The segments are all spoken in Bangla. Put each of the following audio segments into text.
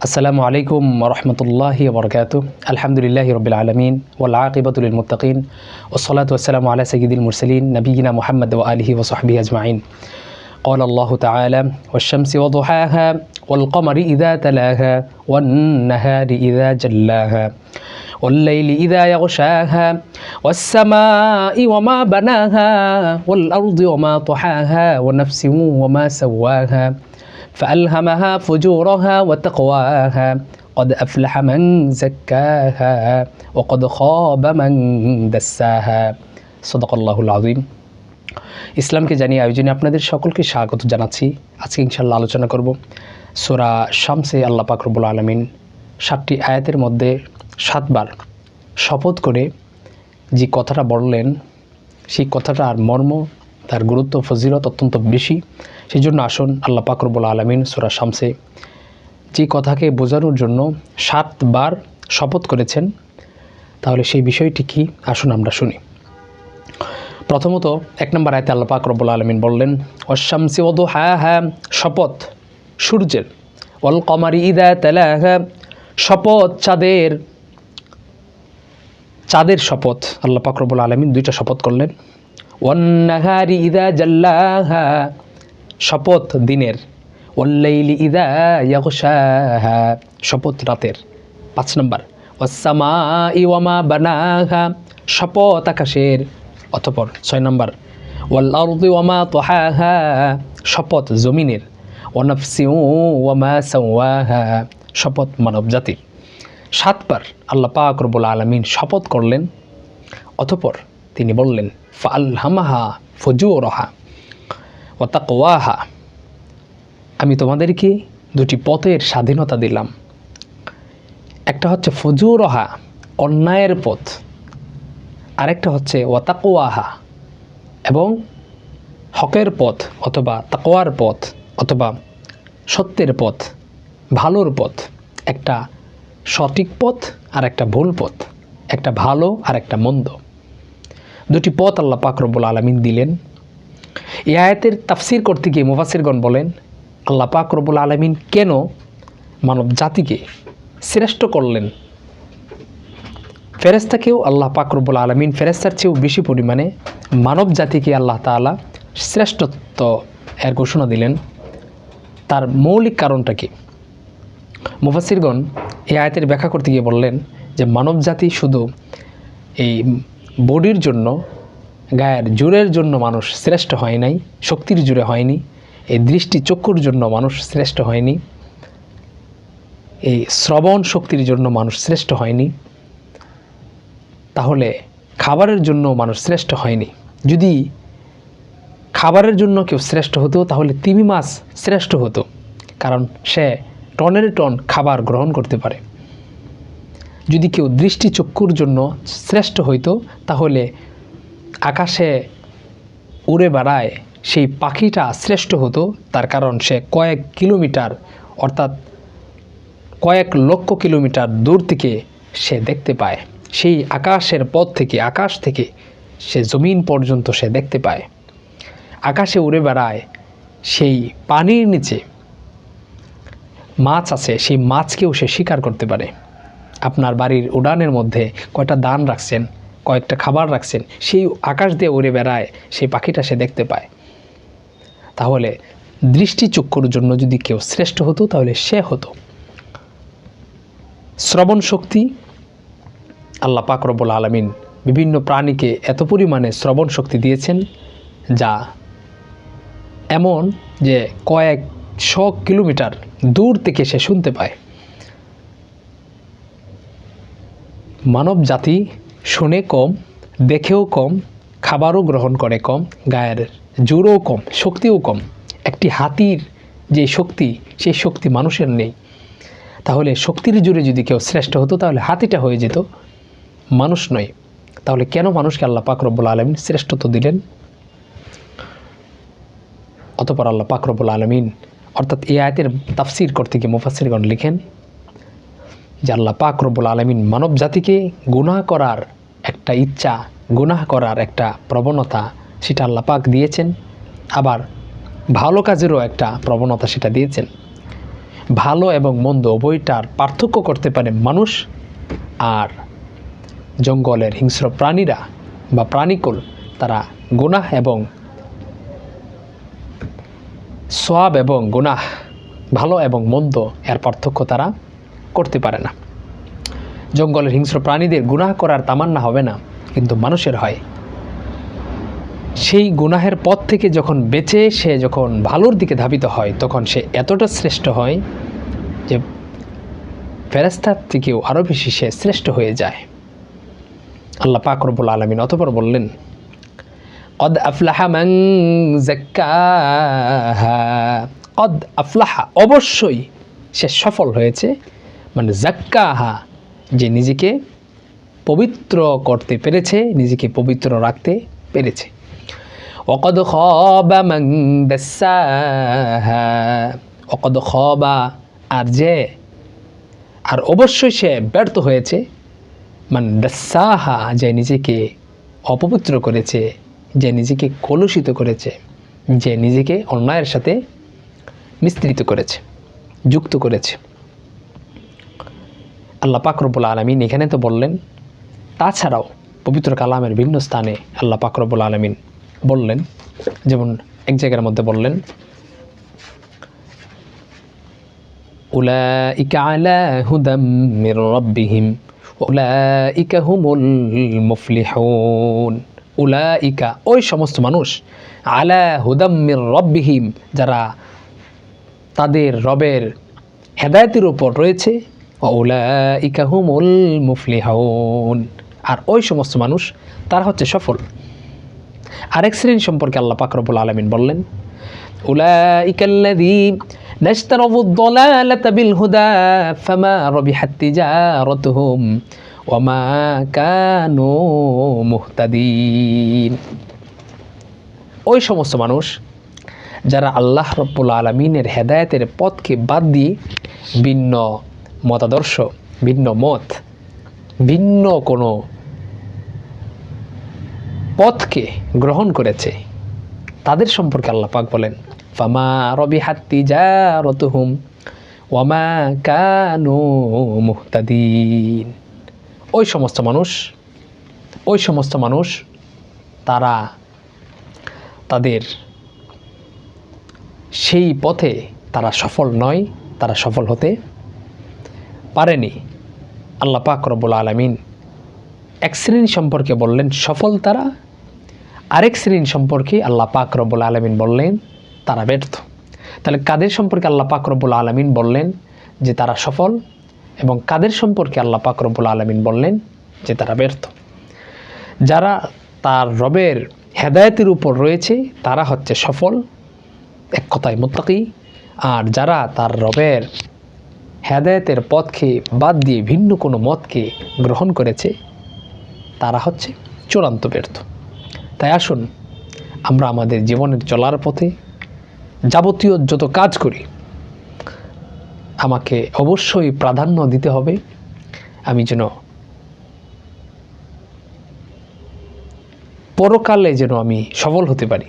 السلام عليكم ورحمة الله وبركاته. الحمد لله رب العالمين والعاقبة للمتقين والصلاة والسلام على سيد المرسلين نبينا محمد وآله وصحبه أجمعين. قال الله تعالى والشمس وضحاها والقمر إذا تلاها والنهار إذا جلاها والليل إذا يغشاها والسماء وما بناها والأرض وما طحاها ونفس وما سواها فألهمها فجورها وتقواها قد أفلح من زكاها وقد خاب من دساها صدق الله العظيم ইসলামকে জানিয়ে আয়োজনে আপনাদের সকলকে স্বাগত জানাচ্ছি আজকে ইনশাল্লাহ আলোচনা করব সোরা শামসে আল্লাহ পাকরবুল আলমিন সাতটি আয়াতের মধ্যে সাতবার শপথ করে যে কথাটা বললেন সেই কথাটার মর্ম তার গুরুত্ব ফজিলত অত্যন্ত বেশি। সেই জন্য আসুন আল্লাহ পাকরবুল আলমিন সোরা শামসে যে কথাকে বোঝানোর জন্য সাতবার শপথ করেছেন, তাহলে সেই বিষয়টি কি? আসুন আমরা শুনি। প্রথমত, এক নম্বর আয়তে আল্লাহ পাক রব্বুল আলমিন বললেন অশামসি ওদু হ্যাঁ হ্যাঁ শপথ, সূর্যের। অল কমারি ইদা তেলা হ্যাঁ শপথ, চাঁদের চাঁদের শপথ। আল্লাহ পাক রব্বুল আলমিন দুইটা শপথ করলেন। ওয়ান্নাহারি ইদা জাল্লাহা শপথ দিনের। ওল্লাইলি ইদা ইয়াগশাহা শপথ রাতের। পাঁচ নম্বর ওয়াসামা ইওয়ামা বানাহা শপথ আকাশের। অতপর ছয় নম্বর ওয়াল আরদি ওয়ামা তোহাহা শপথ জমিনের। ওয়ানফসি ওয়ামা সাওয়াহা শপথ মানব জাতির সাতবার আল্লাহ পাক রব্বুল আলমিন শপথ করলেন। অতপর তিনি বললেন ফালহামাহা ফজুরহা ও তাকওয়াহা। আমি তোমাদেরকে দুটি পথের স্বাধীনতা দিলাম। একটা হচ্ছে ফজুরহা, অন্যায়ের পথ। আরেকটা হচ্ছে ওয়াতাকোয়াহা এবং হকের পথ অথবা তাকোয়ার পথ অথবা সত্যের পথ, ভালোর পথ। একটা সঠিক পথ আর একটা ভুল পথ, একটা ভালো আর একটা মন্দ। দুটি পথ আল্লাহ পাক রব্বুল আলমিন দিলেন। এই আয়াতের তাফসির করতে গিয়ে মুফাসিরগণ বলেন, আল্লাহ পাক রব্বুল আলমিন কেন মানব জাতিকে শ্রেষ্ঠ করলেন? ফেরেস্তাকেও আল্লাহ পাকরবুল আলমিন ফেরেস্তার চেয়েও বেশি পরিমাণে মানব জাতিকে আল্লাহ তালা শ্রেষ্ঠত্ব এর ঘোষণা দিলেন। তার মৌলিক কারণটা কি? মুফাসিরগণ এই আয়তের ব্যাখ্যা করতে গিয়ে বললেন যে, মানব জাতি শুধু এই বডির জন্য, গায়ের জোরের জন্য মানুষ শ্রেষ্ঠ হয় নাই, শক্তির জোরে হয়নি, এই দৃষ্টি চক্ষুর জন্য মানুষ শ্রেষ্ঠ হয়নি, এই শ্রবণ শক্তির জন্য মানুষ শ্রেষ্ঠ হয়নি, তাহলে খাবারের জন্য মানুষ শ্রেষ্ঠ হয়নি। যদি খাবারের জন্য কেউ শ্রেষ্ঠ হতো, তাহলে তিমি মাছ শ্রেষ্ঠ হতো, কারণ সে টনের টন খাবার গ্রহণ করতে পারে। যদি কেউ দৃষ্টি চক্ষুর জন্য শ্রেষ্ঠ হইতো, তাহলে আকাশে উড়ে বেড়ায় সেই পাখিটা শ্রেষ্ঠ হতো। তার কারণ সে কয়েক কিলোমিটার, অর্থাৎ কয়েক লক্ষ কিলোমিটার দূর থেকে সে দেখতে পায়। সেই আকাশের পথ থেকে, আকাশ থেকে সে জমিন পর্যন্ত সে দেখতে পায়। আকাশে উড়ে বেড়ায় সেই পানির নিচে মাছ আছে, সেই মাছকেও সে শিকার করতে পারে। আপনার বাড়ির উড়ানের মধ্যে কয়টা দান রাখছেন, কয়েকটা খাবার রাখছেন, সেই আকাশ দিয়ে উড়ে বেড়ায়, সেই পাখিটা সে দেখতে পায়। তাহলে দৃষ্টি চক্ষুর জন্য যদি কেউ শ্রেষ্ঠ হতো, তাহলে সে হতো। শ্রবণ শক্তি, আল্লাহ পাক রব্বুল আলমিন বিভিন্ন প্রাণীকে এত পরিমাণে শ্রবণ শক্তি দিয়েছেন, যা এমন যে কয়েক শ কিলোমিটার দূর থেকে সে শুনতে পায়। মানব জাতি শুনে কম, দেখেও কম, খাবারও গ্রহণ করে কম, গায়ের জোরও কম, শক্তিও কম। একটি হাতির যে শক্তি, সেই শক্তি মানুষের নেই। তাহলে শক্তির জোরে যদি কেউ শ্রেষ্ঠ হতো, তাহলে হাতিটা হয়ে যেত। মানুষ নয়। তাহলে কেন মানুষকে আল্লাহ পাক রব্বুল আলমিন শ্রেষ্ঠত্ব দিলেন? অতপর আল্লাহ পাক রব্বুল আলমিন অর্থাৎ এই আয়তের তাফসির করতে গিয়ে মুফাসিরগণ লিখেন যে পাক রব্বুল আলমিন মানব জাতিকে গুনাহ করার একটা ইচ্ছা, গুনাহ করার একটা প্রবণতা সেটা আল্লাহ পাক দিয়েছেন। আবার ভালো কাজেরও একটা প্রবণতা সেটা দিয়েছেন। ভালো এবং মন্দ উভয়টার পার্থক্য করতে পারে মানুষ আর জঙ্গলের হিংস্র প্রাণীরা বা প্রাণীকুল, তারা গুনাহ এবং সোয়াব এবং গুনাহ, ভালো এবং মন্দ, এর পার্থক্য তারা করতে পারে না। জঙ্গলের হিংস্র প্রাণীদের গুনাহ করার তামান্না হবে না, কিন্তু মানুষের হয়। সেই গুনাহের পথ থেকে যখন বেঁচে সে যখন ভালোর দিকে ধাবিত হয়, তখন সে এতটা শ্রেষ্ঠ হয় যে ফেরেস্তার থেকেও আরও বেশি সে শ্রেষ্ঠ হয়ে যায়। আল্লাহ পাক রব্বুল আলমিন অতপর বললেন, অদ আফলাহা মান জাক্কাহা অদ আফলাহা অবশ্যই সে সফল হয়েছে। মানে জাক্কাহা যে নিজেকে পবিত্র করতে পেরেছে, নিজেকে পবিত্র রাখতে পেরেছে। অকদ খবা অকদ খবা আর যে, আর অবশ্যই সে ব্যর্থ হয়েছে, মান দাসাহা, যে নিজেকে অপবিত্র করেছে, যে নিজেকে কলুষিত করেছে, যে নিজেকে অন্যায়ের সাথে মিশ্রিত করেছে, যুক্ত করেছে। আল্লাহ পাকরবুল আলমিন এখানে তো বললেন, তাছাড়াও পবিত্র কালামের ভিন্ন স্থানে আল্লাহ পাকরবুল আলমিন বললেন, যেমন এক জায়গার মধ্যে বললেন, উলাইকা আলা হুদাম মির রাব্বিহিম, উলাইকা হুমুল মুফলিহুন, উলাইকা ওই সমস্ত মানুষ আলা হুদাম মির রাব্বিহিম, যারা তাদের রবের হেদায়তের উপর রয়েছে উলাইকা হুমুল মুফলিহুন আর ওই সমস্ত মানুষ তারা হচ্ছে সফল আরেক শ্রেণী সম্পর্কে আল্লাহ পাকরবুল আলমিন বললেন উলাইকাল্লাযী নাশতারাবু الضلالة بالهدى فما ربحت تجارتهم وما كانوا মুহতাদিন ওই সমস্ত মানুষ যারা আল্লাহ রব্বুল আলমিনের হেদায়েতের পথকে বাদ দিয়ে ভিন্ন মতাদর্শ, ভিন্ন মত, ভিন্ন কোনো পথকে গ্রহণ করেছে, তাদের সম্পর্কে আল্লাহ পাক বলেন, ফামা রবি হাত্তি যা রতুহুম ওয়ামা কানু মুহতাদিন। ওই সমস্ত মানুষ, ওই সমস্ত মানুষ, তারা তাদের সেই পথে তারা সফল নয়, তারা সফল হতে পারেনি। আল্লাহ পাক রব্বুল আলমিন এক শ্রেণি সম্পর্কে বললেন, সফল তারা। আরেক শ্রেণি সম্পর্কে আল্লাহ পাক রব্বুল আলমিন বললেন, তারা ব্যর্থ। তাহলে কাদের সম্পর্কে আল্লাহ পাক রব্বুল আলমিন বললেন যে তারা সফল এবং কাদের সম্পর্কে আল্লাহ পাক রব্বুল আলমিন বললেন যে তারা ব্যর্থ? যারা তার রবের হেদায়েতের উপর রয়েছে, তারা হচ্ছে সফল, এক কথায় মোত্তাকি। আর যারা তার রবের হেদায়েতের পথকে বাদ দিয়ে ভিন্ন কোনো মতকে গ্রহণ করেছে, তারা হচ্ছে চূড়ান্ত ব্যর্থ। তাই আসুন, আমরা আমাদের জীবনের চলার পথে যাবতীয় যত কাজ করি, আমাকে অবশ্যই প্রাধান্য দিতে হবে। আমি যেন পরকালে যেন আমি সফল হতে পারি।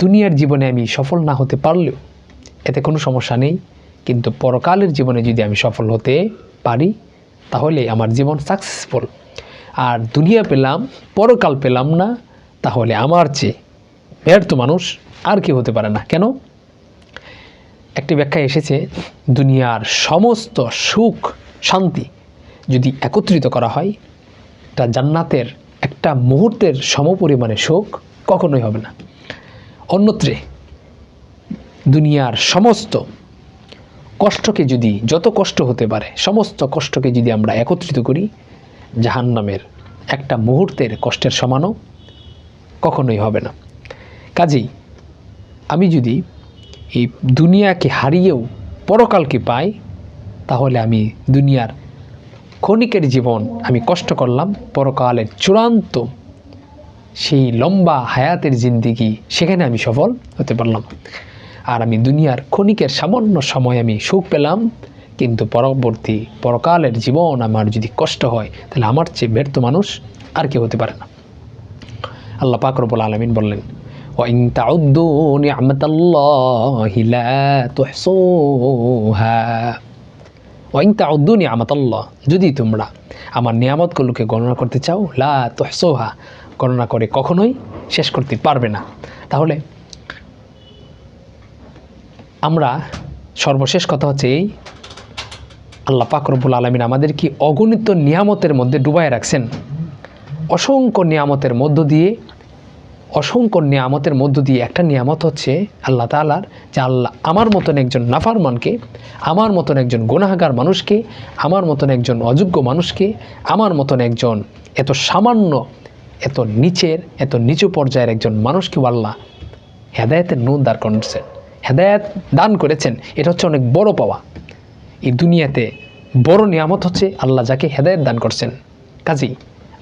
দুনিয়ার জীবনে আমি সফল না হতে পারলেও, এতে কোনো সমস্যা নেই। কিন্তু পরকালের জীবনে যদি আমি সফল হতে পারি, তাহলে আমার জীবন সাকসেসফুল আর দুনিয়া পেলাম, পরকাল পেলাম না, তাহলে আমার চেয়ে ব্যর্থ মানুষ আর কি হতে পারে না। কেন? একটি ব্যাখ্যা এসেছে, দুনিয়ার সমস্ত সুখ, শান্তি যদি একত্রিত করা হয়, তা জান্নাতের একটা মুহূর্তের সমপরিমাণে সুখ কখনোই হবে না। অন্যত্রে, দুনিয়ার সমস্ত কষ্টকে যদি, যত কষ্ট হতে পারে, সমস্ত কষ্টকে যদি আমরা একত্রিত করি, জাহান্নামের একটা মুহূর্তের কষ্টের সমানও কখনোই হবে না। কাজেই আমি যদি এই দুনিয়াকে হারিয়েও পরকালকে পাই, তাহলে আমি দুনিয়ার ক্ষণিকের জীবন আমি কষ্ট করলাম, পরকালের চূড়ান্ত সেই লম্বা হায়াতের জিন্দিগি, সেখানে আমি সফল হতে পারলাম। আর আমি দুনিয়ার ক্ষণিকের সামান্য সময় আমি সুখ পেলাম কিন্তু পরবর্তী পরকালের জীবন আমার যদি কষ্ট হয় তাহলে আমার চেয়ে ব্যর্থ মানুষ আর কেউ হতে পারে না আল্লাহ পাক রব্বুল আলমিন বললেন وإن تعدوا نعمة الله لا تحصوها ওয়াইন তাউদ্দু নিয়ামত আল্লাহ যদি তোমরা আমার নিয়ামতগুলোকে গণনা করতে চাও লা তোহসোহা গণনা করে কখনোই শেষ করতে পারবে না তাহলে আমরা সর্বশেষ কথা হচ্ছে এই, আল্লাহ পাক রব্বুল আলমিন আমাদের কি অগণিত নিয়ামতের মধ্যে ডুবাই রাখছেন। অসংখ্য নিয়ামতের মধ্য দিয়ে, অসংখ্য নিয়ামতের মধ্য দিয়ে একটা নিয়ামত হচ্ছে আল্লাহ তালার যে আল্লাহ আমার মতন একজন নাফারমানকে, আমার মতন একজন গুনাহগার মানুষকে, আমার মতন একজন অযোগ্য মানুষকে, আমার মতন একজন এত সামান্য, এত নিচের, এত নিচু পর্যায়ের একজন মানুষকে আল্লাহ হেদায়তের নুন দান করেছেন হেদায়ত দান করেছেন, এটা হচ্ছে অনেক বড় পাওয়া। এই দুনিয়াতে বড় নিয়ামত হচ্ছে আল্লাহ যাকে হেদায়ত দান করছেন। কাজী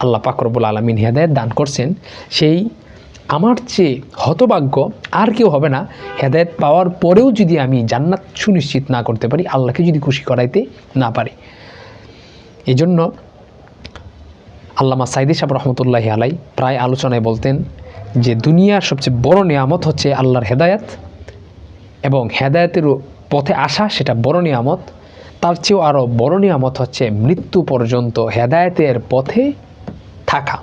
আল্লাহ পাকরবুল আলমিন হেদায়ত দান করছেন, সেই আমার চেয়ে হতভাগ্য আর কেউ হবে না। হেদায়ত পাওয়ার পরেও যদি আমি জান্নাত সুনিশ্চিত না করতে পারি, আল্লাহকে যদি খুশি করাইতে না পারি। এই জন্য আল্লামা সাইদি সাহেব রহমতুল্লাহি আলাই প্রায় আলোচনায় বলতেন যে, দুনিয়ার সবচেয়ে বড় নিয়ামত হচ্ছে আল্লাহর হেদায়াত এবং হেদায়তের পথে আসা সেটা বড় নিয়ামত। তার চেয়েও আরও বড় নিয়ামত হচ্ছে মৃত্যু পর্যন্ত হেদায়েতের পথে থাকা।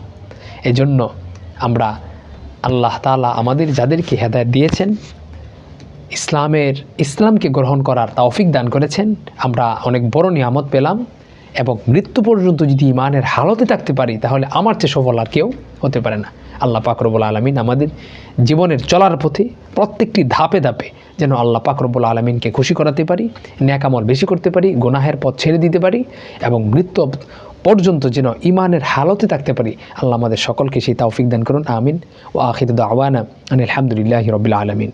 এজন্য আমরা আল্লাহ তালা আমাদের যাদেরকে হেদায়ত দিয়েছেন, ইসলামের, ইসলামকে গ্রহণ করার তৌফিক দান করেছেন, আমরা অনেক বড় নিয়ামত পেলাম এবং মৃত্যু পর্যন্ত যদি ইমানের হালতে থাকতে পারি, তাহলে আমার চেয়ে সফল আর কেউ হতে পারে না। আল্লাহ পাকরবুল আলমিন আমাদের জীবনের চলার পথে প্রত্যেকটি ধাপে ধাপে যেন আল্লাহ পাকরবুল আলমিনকে খুশি করাতে পারি, ন্যাকামল বেশি করতে পারি, গোনাহের পথ ছেড়ে দিতে পারি এবং মৃত্যু পর্যন্ত যেন ইমানের হালতে থাকতে পারি। আল্লাহ আমাদের সকলকে সেই তাওফিক দান করুন, আমিন। ও আখিদ আওয়ানা আলহামদুলিল্লাহ রবিল আলমিন।